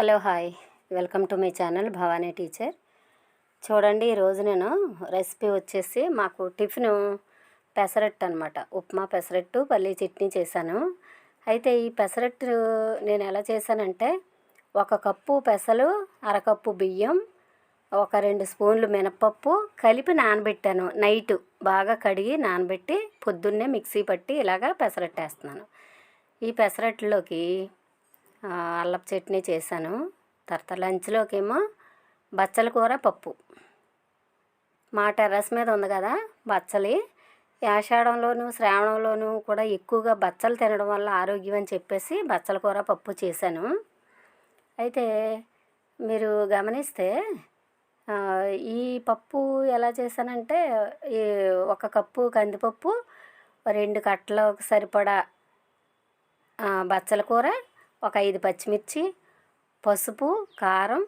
Hello hi. Welcome to my channel Bhavani teacher. చూడండి ఈరోజు నేను రెసిపీ వచ్చేసి మాకు టిఫిన్ పెసరట్టు అనమాట ఉప్మా పెసరట్టు పల్లీ చట్నీ చేశాను. అయితే ఈ పెసరట్టు నేను ఎలా చేశానంటే ఒక కప్పు పెసలు అరకప్పు బియ్యం ఒక రెండు స్పూన్లు మినపప్పు కలిపి నానబెట్టాను. నైట్ బాగా కడిగి నానబెట్టి పొద్దున్నే మిక్సీ పట్టి ఇలాగా పెసరట్టు వేస్తున్నాను ఈ పెసరట్టులోకి అల్లపు చట్నీ చేశాను. తర్వాత లంచ్లోకి ఏమో బచ్చల కూర పప్పు. మా టెర్రస్ మీద ఉంది కదా బచ్చలి. ఆషాఢంలోను శ్రావణంలోను కూడా ఎక్కువగా బచ్చలు తినడం వల్ల ఆరోగ్యం అని చెప్పేసి బచ్చల కూర పప్పు చేశాను. అయితే మీరు గమనిస్తే ఈ పప్పు ఎలా చేశానంటే ఈ ఒక కప్పు కందిపప్పు రెండు కట్టలకు సరిపడా బచ్చల కూర ఒక ఐదు పచ్చిమిర్చి పసుపు కారం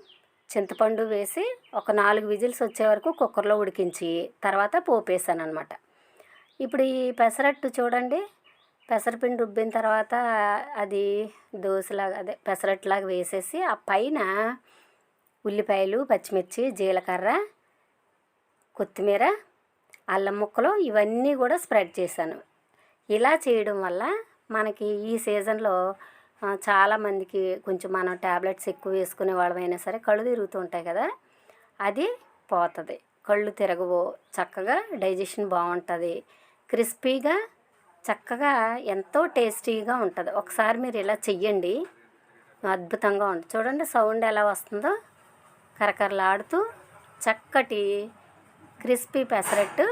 చింతపండు వేసి ఒక నాలుగు విజిల్స్ వచ్చే వరకు కుక్కర్లో ఉడికించి తర్వాత పోపేసాను అనమాట ఇప్పుడు ఈ పెసరట్టు చూడండి. పెసరపిండి రుబ్బిన తర్వాత అది దోశలాగా అదే పెసరట్టులాగా వేసేసి ఆ పైన ఉల్లిపాయలు పచ్చిమిర్చి జీలకర్ర కొత్తిమీర అల్లం ముక్కలు ఇవన్నీ కూడా స్ప్రెడ్ చేశాను. ఇలా చేయడం వల్ల మనకి ఈ సీజన్లో చాలామందికి కొంచెం మనం ట్యాబ్లెట్స్ ఎక్కువ వేసుకునే వాళ్ళమైనా సరే కళ్ళు తిరుగుతూ ఉంటాయి కదా అది పోతుంది. కళ్ళు తిరగవు చక్కగా డైజెషన్ బాగుంటుంది. క్రిస్పీగా చక్కగా ఎంతో టేస్టీగా ఉంటుంది. ఒకసారి మీరు ఇలా చెయ్యండి. అద్భుతంగా ఉంటుంది. చూడండి సౌండ్ ఎలా వస్తుందో. కరకరలాడుతూ చక్కటి క్రిస్పీ పెసరట్టు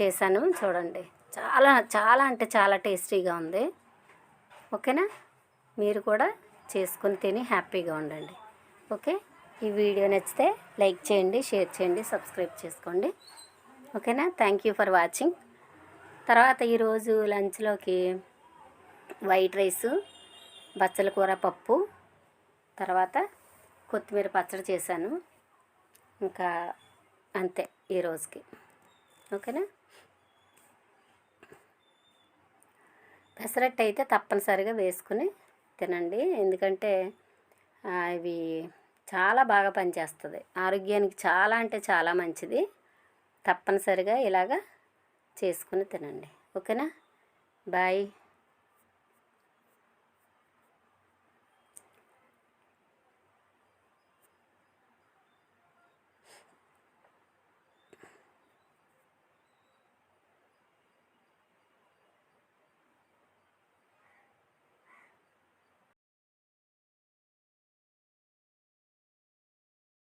చేశాను చూడండి. చాలా చాలా అంటే చాలా టేస్టీగా ఉంది. ఓకేనా? మీరు కూడా చేసుకుని తిని హ్యాపీగా ఉండండి. ఓకే? ఈ వీడియో నచ్చితే లైక్ చేయండి షేర్ చేయండి సబ్స్క్రైబ్ చేసుకోండి. ఓకేనా? Thank you for watching. తర్వాత ఈరోజు లంచ్లోకి వైట్ రైసు బచ్చల కూర పప్పు తర్వాత కొత్తిమీర పచ్చడి చేశాను. ఇంకా అంతే ఈ రోజుకి ఓకేనా? పెసరట్టు అయితే తప్పనిసరిగా వేసుకుని తినండి. ఎందుకంటే ఇవి చాలా బాగా పనిచేస్తుంది. ఆరోగ్యానికి చాలా అంటే చాలా మంచిది. తప్పనిసరిగా ఇలాగా చేసుకుని తినండి. ఓకేనా? బాయ్.